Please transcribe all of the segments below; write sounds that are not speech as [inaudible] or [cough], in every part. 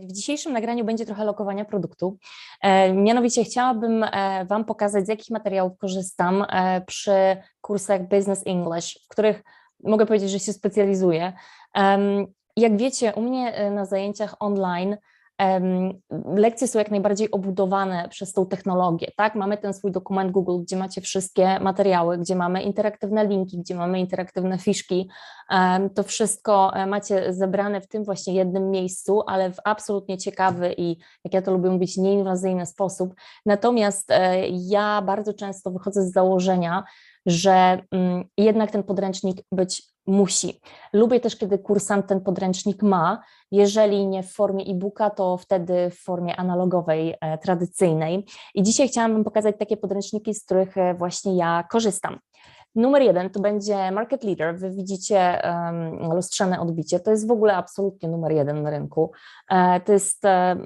W dzisiejszym nagraniu będzie trochę lokowania produktu. E, Mianowicie chciałabym e, Wam pokazać, z jakich materiałów korzystam e, przy kursach Business English, w których mogę powiedzieć, że się specjalizuję. Jak wiecie, u mnie na zajęciach online lekcje są jak najbardziej obudowane przez tą technologię, tak? Mamy ten swój dokument Google, gdzie macie wszystkie materiały, gdzie mamy interaktywne linki, gdzie mamy interaktywne fiszki. To wszystko e, macie zebrane w tym właśnie jednym miejscu, ale w absolutnie ciekawy i, jak ja to lubię mówić, nieinwazyjny sposób. Natomiast e, ja bardzo często wychodzę z założenia, że mm, jednak ten podręcznik być musi. Lubię też, kiedy kursant ten podręcznik ma, jeżeli nie w formie e-booka, to wtedy w formie analogowej, e, tradycyjnej. I dzisiaj chciałam Wam pokazać takie podręczniki, z których e, właśnie ja korzystam. Numer jeden to będzie Market Leader. Wy widzicie um, lustrzane odbicie. To jest w ogóle absolutnie numer jeden na rynku. E, to jest e,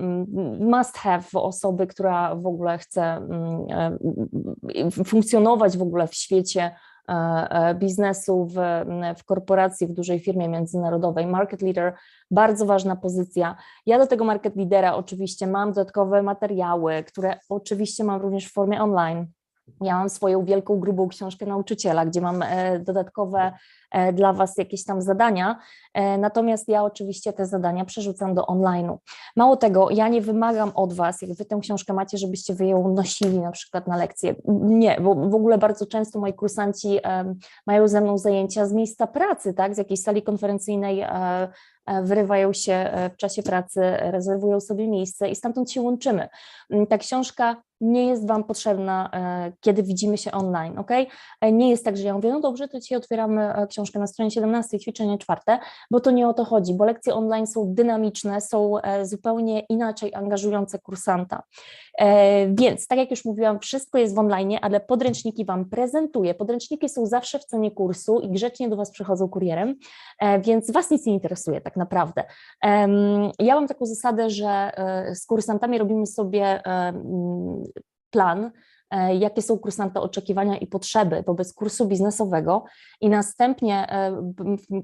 must have osoby, która w ogóle chce e, funkcjonować w ogóle w świecie e, biznesu, w, w korporacji, w dużej firmie międzynarodowej. Market Leader, bardzo ważna pozycja. Ja do tego Market Leadera oczywiście mam dodatkowe materiały, które oczywiście mam również w formie online. Ja mam swoją wielką, grubą książkę nauczyciela, gdzie mam e, dodatkowe e, dla Was jakieś tam zadania, e, natomiast ja oczywiście te zadania przerzucam do online'u. Mało tego, ja nie wymagam od Was, jak Wy tę książkę macie, żebyście Wy ją nosili na przykład na lekcje. Nie, bo w ogóle bardzo często moi kursanci mają ze mną zajęcia z miejsca pracy, tak, z jakiejś sali konferencyjnej, wyrywają się w czasie pracy, rezerwują sobie miejsce i stamtąd się łączymy. Ta książka nie jest Wam potrzebna, e, kiedy widzimy się online, ok? Nie jest tak, że ja mówię, no dobrze, to dzisiaj otwieramy e, książkę na stronie 17, ćwiczenie czwarte, bo to nie o to chodzi, bo lekcje online są dynamiczne, są e, zupełnie inaczej angażujące kursanta. E, Więc, tak jak już mówiłam, wszystko jest w online, ale podręczniki Wam prezentuję. Podręczniki są zawsze w cenie kursu i grzecznie do Was przychodzą kurierem, e, więc Was nic nie interesuje tak naprawdę. Ja mam taką zasadę, że e, z kursantami robimy sobie plan, e, jakie są kursanta oczekiwania i potrzeby wobec kursu biznesowego i następnie e,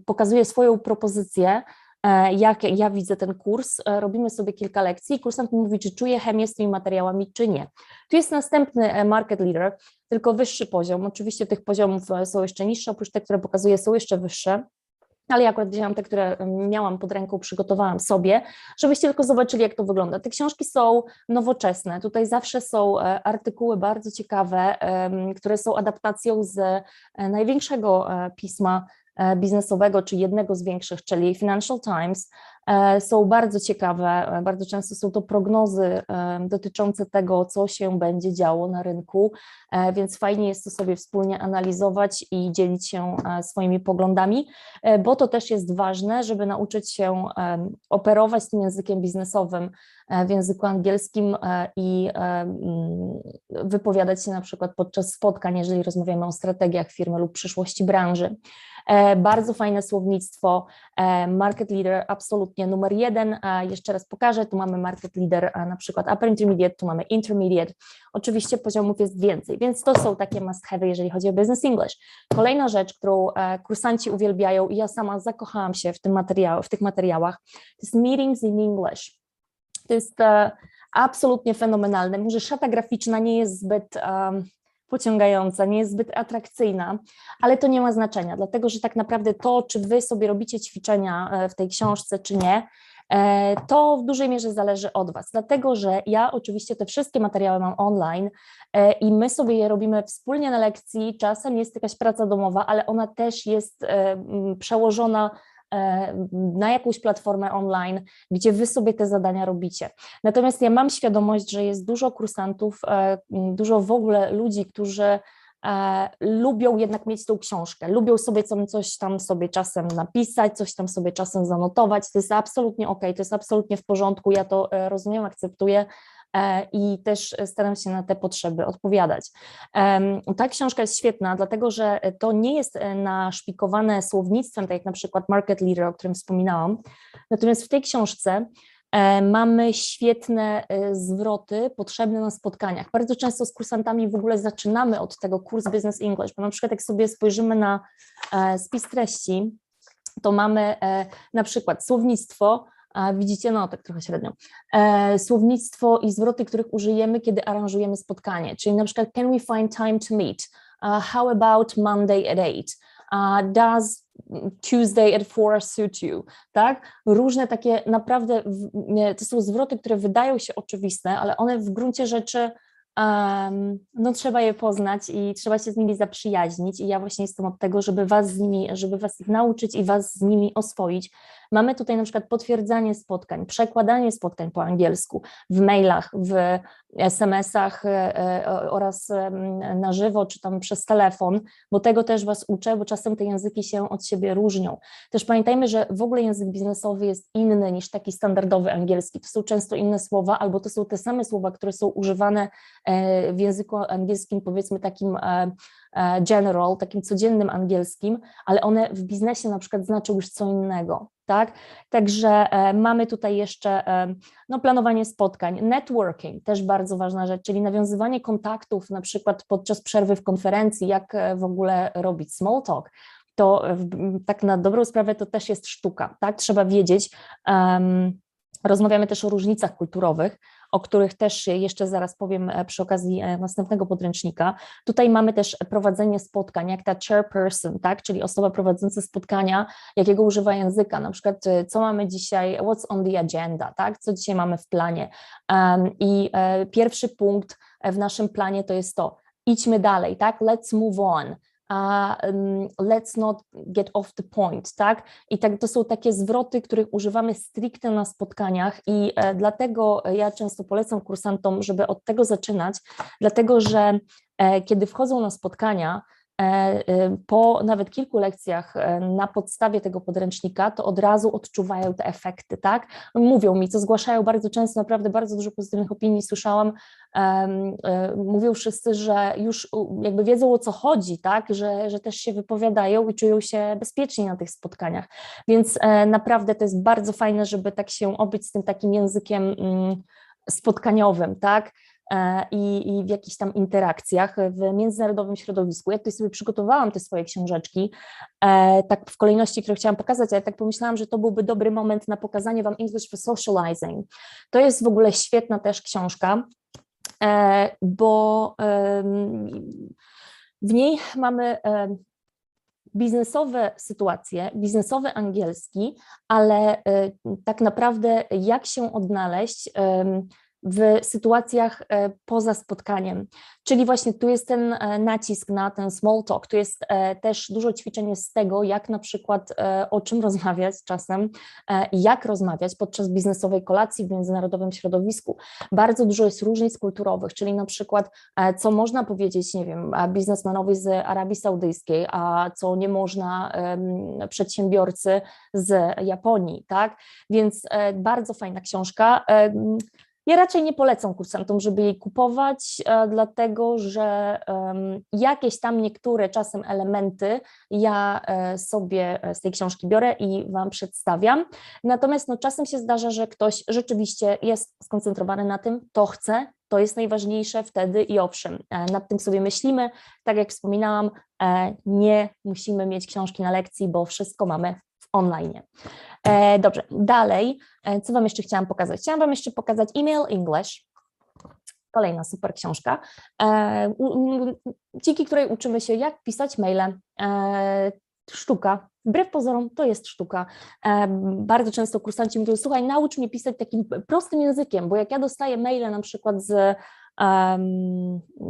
pokazuję swoją propozycję, e, jak ja widzę ten kurs, robimy sobie kilka lekcji i kursant mówi, czy czuje chemię z tymi materiałami, czy nie. Tu jest następny market leader, tylko wyższy poziom. Oczywiście tych poziomów są jeszcze niższe, oprócz tych, które pokazuję, są jeszcze wyższe. Ale ja akurat wzięłam te, które miałam pod ręką, przygotowałam sobie, żebyście tylko zobaczyli, jak to wygląda. Te książki są nowoczesne. Tutaj zawsze są e, artykuły bardzo ciekawe, które są adaptacją z e, największego e, pisma biznesowego, czy jednego z większych, czyli Financial Times. E, Są bardzo ciekawe, e, bardzo często są to prognozy e, dotyczące tego, co się będzie działo na rynku, e, więc fajnie jest to sobie wspólnie analizować i dzielić się e, swoimi poglądami, e, bo to też jest ważne, żeby nauczyć się operować tym językiem biznesowym e, w języku angielskim e, i e, wypowiadać się na przykład podczas spotkań, jeżeli rozmawiamy o strategiach firmy lub przyszłości branży. E, Bardzo fajne słownictwo, e, market leader absolutnie numer jeden. A Jeszcze raz pokażę, tu mamy market leader na przykład upper intermediate, tu mamy intermediate. Oczywiście poziomów jest więcej, więc to są takie must have, jeżeli chodzi o business English. Kolejna rzecz, którą e, kursanci uwielbiają i ja sama zakochałam się w, tym materiał, w tych materiałach, to jest meetings in English. To jest e, absolutnie fenomenalne. Może szata graficzna nie jest zbyt um, pociągająca, nie jest zbyt atrakcyjna, ale to nie ma znaczenia, dlatego że tak naprawdę to, czy wy sobie robicie ćwiczenia e, w tej książce, czy nie, e, to w dużej mierze zależy od Was, dlatego że ja oczywiście te wszystkie materiały mam online e, i my sobie je robimy wspólnie na lekcji. Czasem jest jakaś praca domowa, ale ona też jest przełożona na jakąś platformę online, gdzie Wy sobie te zadania robicie. Natomiast ja mam świadomość, że jest dużo kursantów, e, dużo w ogóle ludzi, którzy e, lubią jednak mieć tą książkę, lubią sobie co- coś tam sobie czasem napisać, coś tam sobie czasem zanotować. To jest absolutnie ok, to jest absolutnie w porządku. Ja to e, rozumiem, akceptuję e, i też staram się na te potrzeby odpowiadać. Ta książka jest świetna, dlatego że to nie jest e, naszpikowane słownictwem, tak jak na przykład Market Leader, o którym wspominałam. Natomiast w tej książce e, mamy świetne e, zwroty potrzebne na spotkaniach. Bardzo często z kursantami w ogóle zaczynamy od tego kurs Business English, bo na przykład jak sobie spojrzymy na e, spis treści, to mamy e, na przykład słownictwo, widzicie, no tak trochę średnio. E, słownictwo i zwroty, których użyjemy, kiedy aranżujemy spotkanie, czyli na przykład can we find time to meet? How about Monday at 8? Uh, does Tuesday at 4 suit you, tak? Różne takie naprawdę, to są zwroty, które wydają się oczywiste, ale one w gruncie rzeczy no trzeba je poznać i trzeba się z nimi zaprzyjaźnić i ja właśnie jestem od tego, żeby was z nimi, żeby was ich nauczyć i was z nimi oswoić. Mamy tutaj na przykład potwierdzanie spotkań, przekładanie spotkań po angielsku w mailach, w SMS-ach e, e, oraz na żywo, czy tam przez telefon, bo tego też was uczę, bo czasem te języki się od siebie różnią. Też pamiętajmy, że w ogóle język biznesowy jest inny niż taki standardowy angielski. To są często inne słowa, albo to są te same słowa, które są używane e, w języku angielskim, powiedzmy takim general, takim codziennym angielskim, ale one w biznesie na przykład znaczą już co innego. Tak? Także e, mamy tutaj jeszcze e, no, planowanie spotkań, networking, też bardzo ważna rzecz, czyli nawiązywanie kontaktów, na przykład podczas przerwy w konferencji, jak e, w ogóle robić small talk. To tak na dobrą sprawę to też jest sztuka, tak? Trzeba wiedzieć. em, rozmawiamy też o różnicach kulturowych, o których też jeszcze zaraz powiem e, przy okazji e, następnego podręcznika. Tutaj mamy też prowadzenie spotkań, jak ta chairperson, tak? Czyli osoba prowadząca spotkania, jakiego używa języka, na przykład e, co mamy dzisiaj, what's on the agenda, tak? Co dzisiaj mamy w planie. I pierwszy punkt w naszym planie to jest to, idźmy dalej, tak? Let's move on. A, let's not get off the point, tak? I tak to są takie zwroty, których używamy stricte na spotkaniach i e, dlatego ja często polecam kursantom, żeby od tego zaczynać, dlatego że e, kiedy wchodzą na spotkania, e, e, po nawet kilku lekcjach e, na podstawie tego podręcznika, to od razu odczuwają te efekty, tak? Mówią mi, co zgłaszają bardzo często, naprawdę bardzo dużo pozytywnych opinii słyszałam, mówią wszyscy, że już jakby wiedzą o co chodzi, tak? Że, że też się wypowiadają i czują się bezpiecznie na tych spotkaniach. Więc e, naprawdę to jest bardzo fajne, żeby tak się obyć z tym takim językiem mm, spotkaniowym, tak? E, I, I w jakichś tam interakcjach w międzynarodowym środowisku. Ja tutaj sobie przygotowałam te swoje książeczki, e, tak w kolejności, które chciałam pokazać, ale tak pomyślałam, że to byłby dobry moment na pokazanie Wam English for Socializing. To jest w ogóle świetna też książka, e, bo em, w niej mamy em, biznesowe sytuacje, biznesowy angielski, ale e, tak naprawdę jak się odnaleźć w sytuacjach e, poza spotkaniem. Czyli właśnie tu jest ten e, nacisk na ten small talk, tu jest e, też dużo ćwiczeń z tego, jak na przykład o czym rozmawiać czasem, jak rozmawiać podczas biznesowej kolacji w międzynarodowym środowisku. Bardzo dużo jest różnic kulturowych, czyli na przykład co można powiedzieć, nie wiem, biznesmenowi z Arabii Saudyjskiej, a co nie można przedsiębiorcy z Japonii, tak? Więc bardzo fajna książka. Ja raczej nie polecam kursantom, żeby jej kupować, e, dlatego że jakieś tam niektóre czasem elementy ja e, sobie e, z tej książki biorę i Wam przedstawiam. Natomiast no, czasem się zdarza, że ktoś rzeczywiście jest skoncentrowany na tym, to chce, to jest najważniejsze wtedy i owszem, nad tym sobie myślimy. Tak jak wspominałam, nie musimy mieć książki na lekcji, bo wszystko mamy w online. E, Dobrze, dalej, e, co Wam jeszcze chciałam pokazać? Chciałam Wam jeszcze pokazać e-mail English. Kolejna super książka. E, Dzięki której uczymy się, jak pisać maile. Sztuka. Wbrew pozorom, to jest sztuka. Bardzo często kursanci mówią, słuchaj, naucz mnie pisać takim prostym językiem, bo jak ja dostaję maile na przykład z,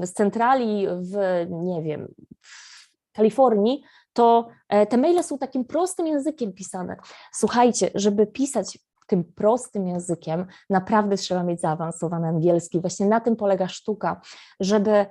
z centrali w, nie wiem, w Kalifornii, to e, te maile są takim prostym językiem pisane. Słuchajcie, żeby pisać tym prostym językiem, naprawdę trzeba mieć zaawansowany angielski. Właśnie na tym polega sztuka, żeby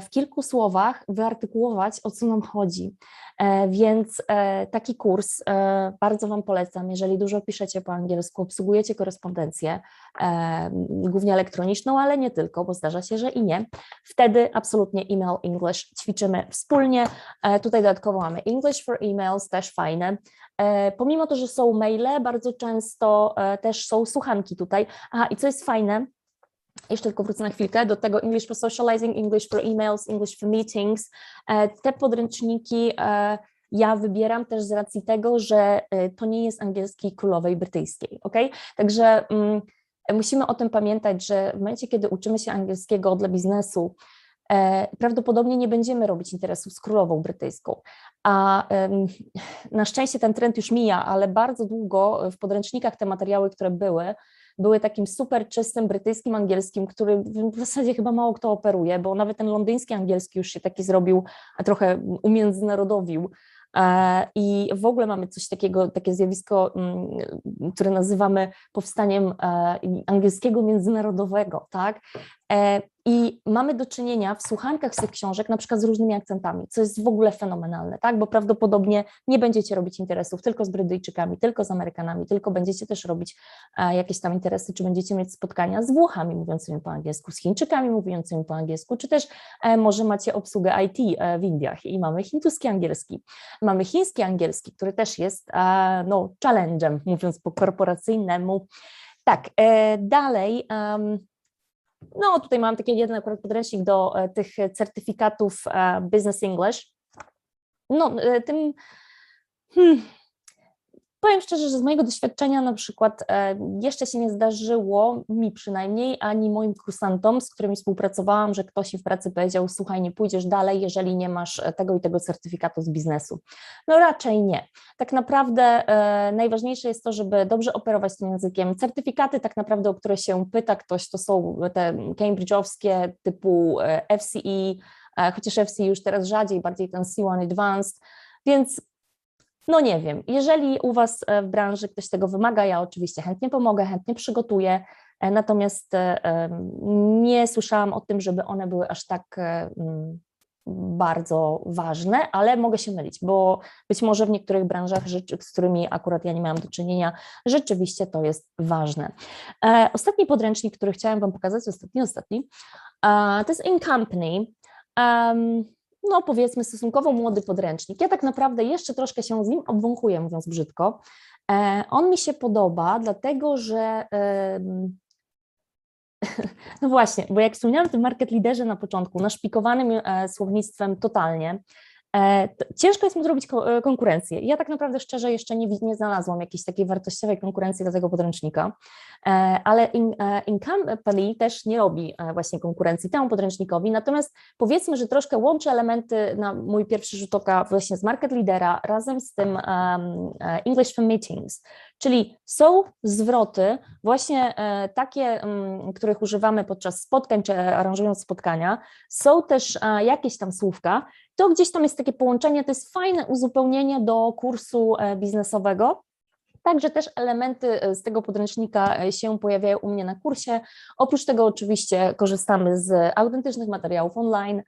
w kilku słowach wyartykułować, o co nam chodzi. E, Więc e, taki kurs e, bardzo Wam polecam, jeżeli dużo piszecie po angielsku, obsługujecie korespondencję, e, głównie elektroniczną, ale nie tylko, bo zdarza się, że i nie. Wtedy absolutnie email English ćwiczymy wspólnie. E, Tutaj dodatkowo mamy English for emails, też fajne. E, Pomimo to, że są maile, bardzo często e, też są słuchanki tutaj. Aha, i co jest fajne, jeszcze tylko wrócę na chwilkę do tego English for socializing, English for emails, English for meetings. E, Te podręczniki e, ja wybieram też z racji tego, że e, to nie jest angielski królowej brytyjskiej, ok? Także mm, musimy o tym pamiętać, że w momencie, kiedy uczymy się angielskiego dla biznesu, prawdopodobnie nie będziemy robić interesów z królową brytyjską. A na szczęście ten trend już mija, ale bardzo długo w podręcznikach te materiały, które były, były takim super czystym brytyjskim angielskim, który w zasadzie chyba mało kto operuje, bo nawet ten londyński angielski już się taki zrobił, a trochę umiędzynarodowił. E, I w ogóle mamy coś takiego, takie zjawisko, mm, które nazywamy powstaniem e, angielskiego międzynarodowego, tak? E, I mamy do czynienia w słuchankach z tych książek na przykład z różnymi akcentami, co jest w ogóle fenomenalne, tak? Bo prawdopodobnie nie będziecie robić interesów tylko z Brytyjczykami, tylko z Amerykanami, tylko będziecie też robić jakieś tam interesy, czy będziecie mieć spotkania z Włochami mówiącymi po angielsku, z Chińczykami mówiącymi po angielsku, czy też może macie obsługę IT w Indiach i mamy hinduski angielski. Mamy chiński angielski, który też jest no, challenge'em, mówiąc po korporacyjnemu. Tak, e, dalej. No, tutaj mam taki jeden akurat podręcznik do e, tych certyfikatów e, Business English. No, tym. Hmm, Powiem szczerze, że z mojego doświadczenia na przykład e, jeszcze się nie zdarzyło, mi przynajmniej, ani moim kursantom, z którymi współpracowałam, że ktoś w pracy powiedział, słuchaj, nie pójdziesz dalej, jeżeli nie masz e, tego i tego certyfikatu z biznesu. No raczej nie. Tak naprawdę e, najważniejsze jest to, żeby dobrze operować tym językiem. Certyfikaty tak naprawdę, o które się pyta ktoś, to są te cambridge'owskie typu FCE, chociaż FCE już teraz rzadziej, bardziej ten C1 Advanced, więc no nie wiem, jeżeli u Was e, w branży ktoś tego wymaga, ja oczywiście chętnie pomogę, chętnie przygotuję, e, natomiast e, nie słyszałam o tym, żeby one były aż tak bardzo ważne, ale mogę się mylić, bo być może w niektórych branżach, z którymi akurat ja nie miałam do czynienia, rzeczywiście to jest ważne. Ostatni podręcznik, który chciałam Wam pokazać, ostatni, ostatni, to jest In Company no powiedzmy stosunkowo młody podręcznik. Ja tak naprawdę jeszcze troszkę się z nim obwąchuję, mówiąc brzydko. E, on mi się podoba, dlatego że [laughs] no właśnie, bo jak wspomniałam o tym market leaderze na początku, naszpikowanym e, słownictwem totalnie, ciężko jest mu zrobić e, konkurencję. Ja tak naprawdę szczerze jeszcze nie, nie znalazłam jakiejś takiej wartościowej konkurencji dla tego podręcznika, e, ale in, in Company też nie robi właśnie konkurencji temu podręcznikowi, natomiast powiedzmy, że troszkę łączy elementy na mój pierwszy rzut oka właśnie z Market Leadera razem z tym English for Meetings, czyli są zwroty właśnie takie, których używamy podczas spotkań czy aranżując spotkania, są też jakieś tam słówka, to gdzieś tam jest takie połączenie, to jest fajne uzupełnienie do kursu e, biznesowego. Także też elementy e, z tego podręcznika e, się pojawiają u mnie na kursie. Oprócz tego oczywiście korzystamy z autentycznych materiałów online,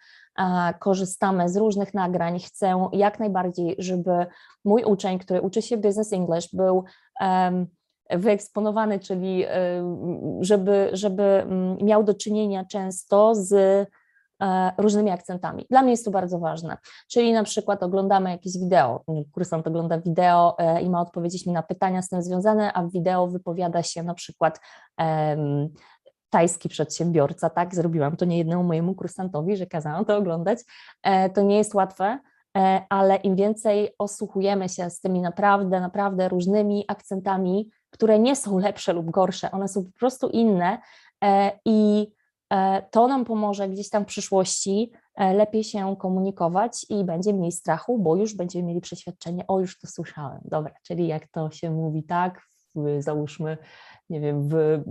korzystamy z różnych nagrań. Chcę jak najbardziej, żeby mój uczeń, który uczy się Business English, był wyeksponowany, czyli żeby, żeby miał do czynienia często z różnymi akcentami. Dla mnie jest to bardzo ważne. Czyli na przykład oglądamy jakieś wideo, kursant ogląda wideo e, i ma odpowiedzieć mi na pytania z tym związane, a w wideo wypowiada się na przykład um, tajski przedsiębiorca, tak, zrobiłam to nie jednemu mojemu kursantowi, że kazałam to oglądać. E, to nie jest łatwe, ale im więcej osłuchujemy się z tymi naprawdę, naprawdę różnymi akcentami, które nie są lepsze lub gorsze, one są po prostu inne i E, to nam pomoże gdzieś tam w przyszłości e, lepiej się komunikować i będzie mniej strachu, bo już będziemy mieli przeświadczenie, o już to słyszałem, dobra, czyli jak to się mówi tak, w, załóżmy, nie wiem, w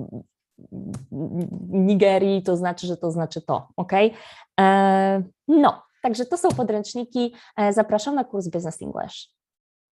Nigerii, to znaczy, że to znaczy to, ok? E, no, także to są podręczniki, zapraszam na kurs Business English.